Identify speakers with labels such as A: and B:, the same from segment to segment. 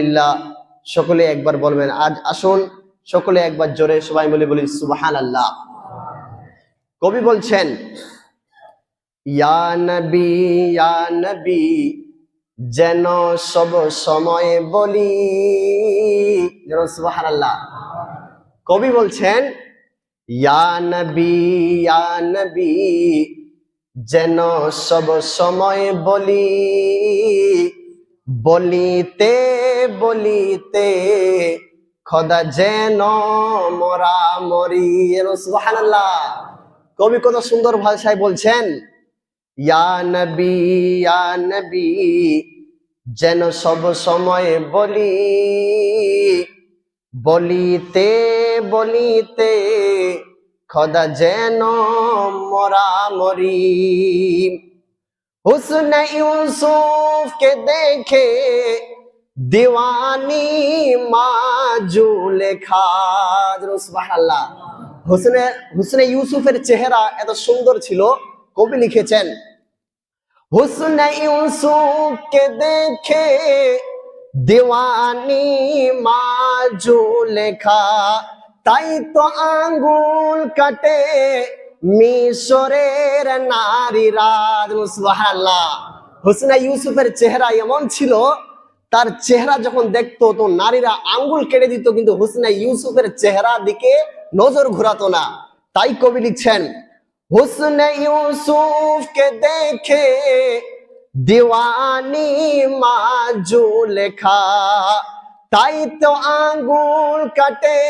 A: আলহামদুলিল্লাহ, সকলে একবার বলবেন, আজ আসুন, সকলে একবার জোরে সবাই মিলে বলি সুবাহান আল্লাহ কবি বলছেন যেন সব সময় বলি, যেন সুবাহান আল্লাহ কবি বলছেন যেন সব সময় বলি বলিতে বলিতে খোদা যেন মরা মরি সুবহানাল্লাহ। কবি কত সুন্দর ভাষায় বলছেন যেন সব সময় বলি, বলিতে বলিতে খোদা যেন মরা মরি ইউসুফ কে দেখে দিওয়ানি মাজু লেখা সুবহানাল্লাহ হুসনে হুসনে ইউসুফের চেহারা এত সুন্দর ছিল কবি লিখেছেন হুসনে ইউসুফ কে দেখে দিওয়ানি মাজু লেখা তাই তো আঙ্গুল কাটে মিশরের নারীরা হুসনা ইউসুফের চেহারা এমন ছিল, তার চেহারা যখন দেখতো, তো নারীরা আঙ্গুল কেটে দিত, কিন্তু হুসনা ইউসুফের চেহারা দিকে নজর ঘোরাতো না। তাই কবি লিখছেন, হুসনে ইউসুফকে দেখে দিওয়ানি মাজু লেখা, তাই তো আঙ্গুল কাটে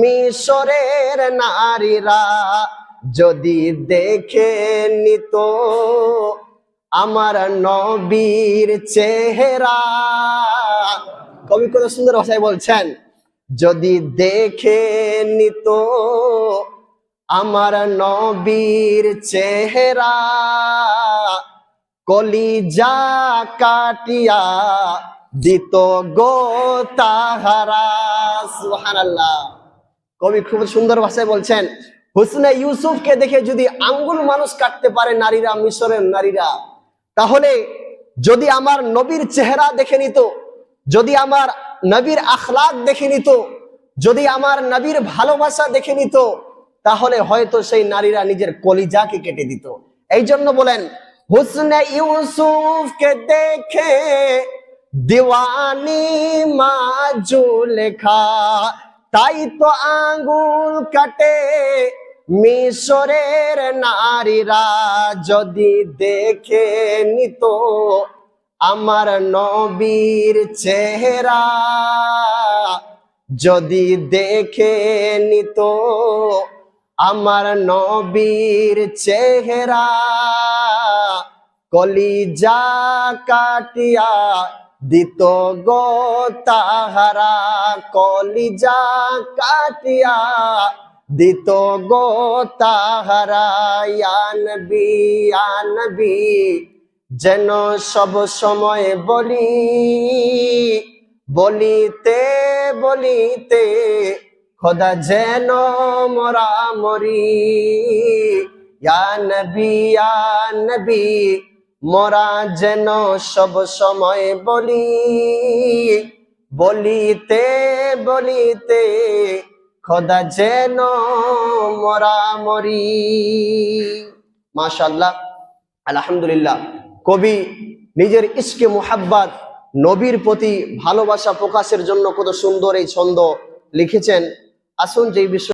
A: মিশরের নারীরা। যদি দেখে নিত আমার নবীর চেহারা। কবি কত সুন্দর ভাষায় বলছেন, যদি দেখে নিত আমার নবীর চেহারা, কলিজা কাটিয়া দিত গো তাহারা। সুবহানাল্লাহ। কবি খুব সুন্দর ভাষায় বলছেন হুসনে ইউসুফকে দেখে যদি আঙ্গুল মানুষ কাটতে পারে নারীরা, মিশরের নারীরা, তাহলে যদি আমার নবীর চেহারা দেখে নিত, যদি আমার নবীর আখলাক দেখে নিত, যদি আমার নবীর ভালোবাসা দেখে নিত, তাহলে হয়তো সেই নারীরা নিজের কলিজাকে কেটে দিত। এই জন্য বলেন, হুসনে ইউসুফকে দেখে দিওয়ানি মাজু লেখা, তাই তো আঙ্গুল কাটে। মিশরের নারীরা যদি দেখে নিত আমার নবীর চেহারা, যদি দেখে নিত আমার নবীর চেহারা, কলিজা কাটিয়া দিত গো তাহারা, কলিজা কাটিয়া দিত গো তাহারা ইয়ানবি ইয়ানবি যেন সব সময় বলি, বলিতে বলিতে খোদা যেন মরা মরি। ইয়ানবি ইয়ানবি মোরা যেন সব সময় বলি, বলিতে বলিতে খোদা যেন মরা মরি। মাশাল্লাহ আলহামদুলিল্লাহ। কবি নিজের ইস্কে মোহাব্বাত, নবীর প্রতি ভালোবাসা প্রকাশের জন্য কত সুন্দর এই ছন্দ লিখেছেন। আসুন যে বিষয়